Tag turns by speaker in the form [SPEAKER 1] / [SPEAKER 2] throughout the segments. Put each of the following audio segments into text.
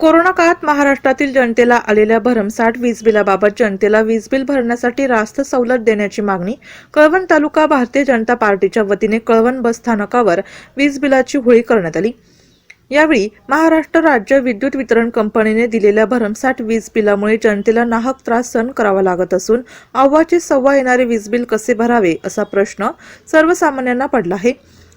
[SPEAKER 1] Corona काळात महाराष्ट्रातील जनतेला आलेल्या भरमसाठ वीज बिलाबाबत जनतेला वीज बिल भरण्यासाठी रास्त सवलत देण्याची मागणी कळवण तालुका भारतीय जनता पार्टीच्या वतीने कळवण बस स्थानकावर वीज बिलाची होळी करण्यात आली. यावेळी महाराष्ट्र राज्य विद्युत वितरण कंपनीने दिलेल्या भरमसाठ वीज बिलामुळे जनतेला नाहक त्रास सहन करावा लागत असून अव्वाचे सव्वा येणारे वीज बिल कसे भरावे असा प्रश्न सर्वसामान्यांना पडला आहे.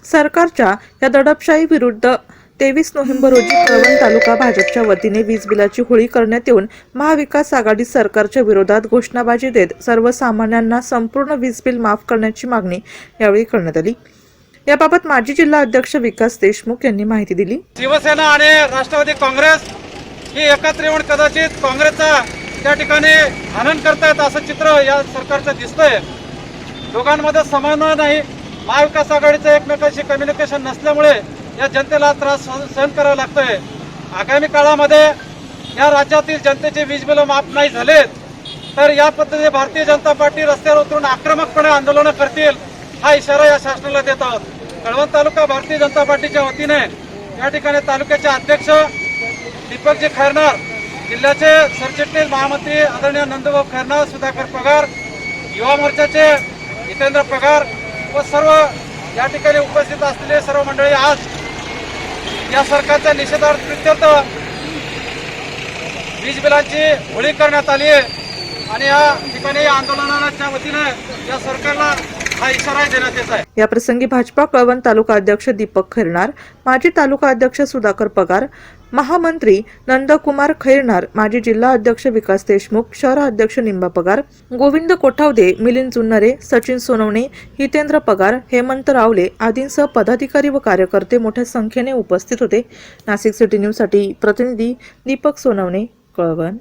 [SPEAKER 1] सरकारच्या या दडपशाही विरुद्ध तेवीस नोव्हेंबर रोजी कळवण तालुका भाजपच्या वतीने वीज बिलाची होळी करण्यात येऊन महाविकास आघाडी सरकारच्या विरोधात घोषणाबाजी देत सर्वसामान्यांना संपूर्ण वीज बिल माफ करण्याची मागणी यावेळी करण्यात आली. याबाबत माजी जिल्हा अध्यक्ष विकास देशमुख यांनी माहिती दिली.
[SPEAKER 2] शिवसेना आणि राष्ट्रवादी काँग्रेस ही एकत्र येऊन कदाचित काँग्रेसचा त्या ठिकाणी हनन करतायत असं चित्र या सरकारचं दिसतंय. दोघांमध्ये समन्वय नाही. महाविकास आघाडीचं एकमेकांशी कम्युनिकेशन नसल्यामुळे या जनतेला त्रास सहन सहन करावा लागतोय. आगामी काळामध्ये या राज्यातील जनतेचे वीज बिल माफ नाही झालेत तर या पद्धतीने भारतीय जनता पार्टी रस्त्यावर उतरून आक्रमकपणे आंदोलनं करतील हा इशारा या शासनाला देत आहोत. कळवण तालुका भारतीय जनता पार्टीच्या वतीने या ठिकाणी तालुक्याचे अध्यक्ष दीपकजी खैरनार जिल्ह्याचे सरचिटणीस महामंत्री आदरणीय नंदभाऊ खैरनार सुधाकर पगार युवा मोर्चाचे जितेंद्र पगार व सर्व या ठिकाणी उपस्थित असलेले सर्व मंडळी आज या सरकारच्या निषेधार्थ वीज बिलांची होळी करण्यात आली आहे. आणि या ठिकाणी आंदोलनाच्या वतीनं या सरकारला हा इशारा देण्यात येत आहे.
[SPEAKER 1] या प्रसंगी भाजपा कळवण तालुका अध्यक्ष दीपक खैरनार माजी तालुका अध्यक्ष सुधाकर पगार महामंत्री नंदकुमार खैरनार माजी जिल्हा अध्यक्ष विकास देशमुख शहर अध्यक्ष निंबा पगार गोविंद कोठावदे मिलिंद जुन्नरे सचिन सोनवणे हितेंद्र पगार हेमंत रावले आदींसह पदाधिकारी व कार्यकर्ते मोठ्या संख्येने उपस्थित होते. नाशिक सिटी न्यूजसाठी प्रतिनिधी दीपक सोनवणे कळवण.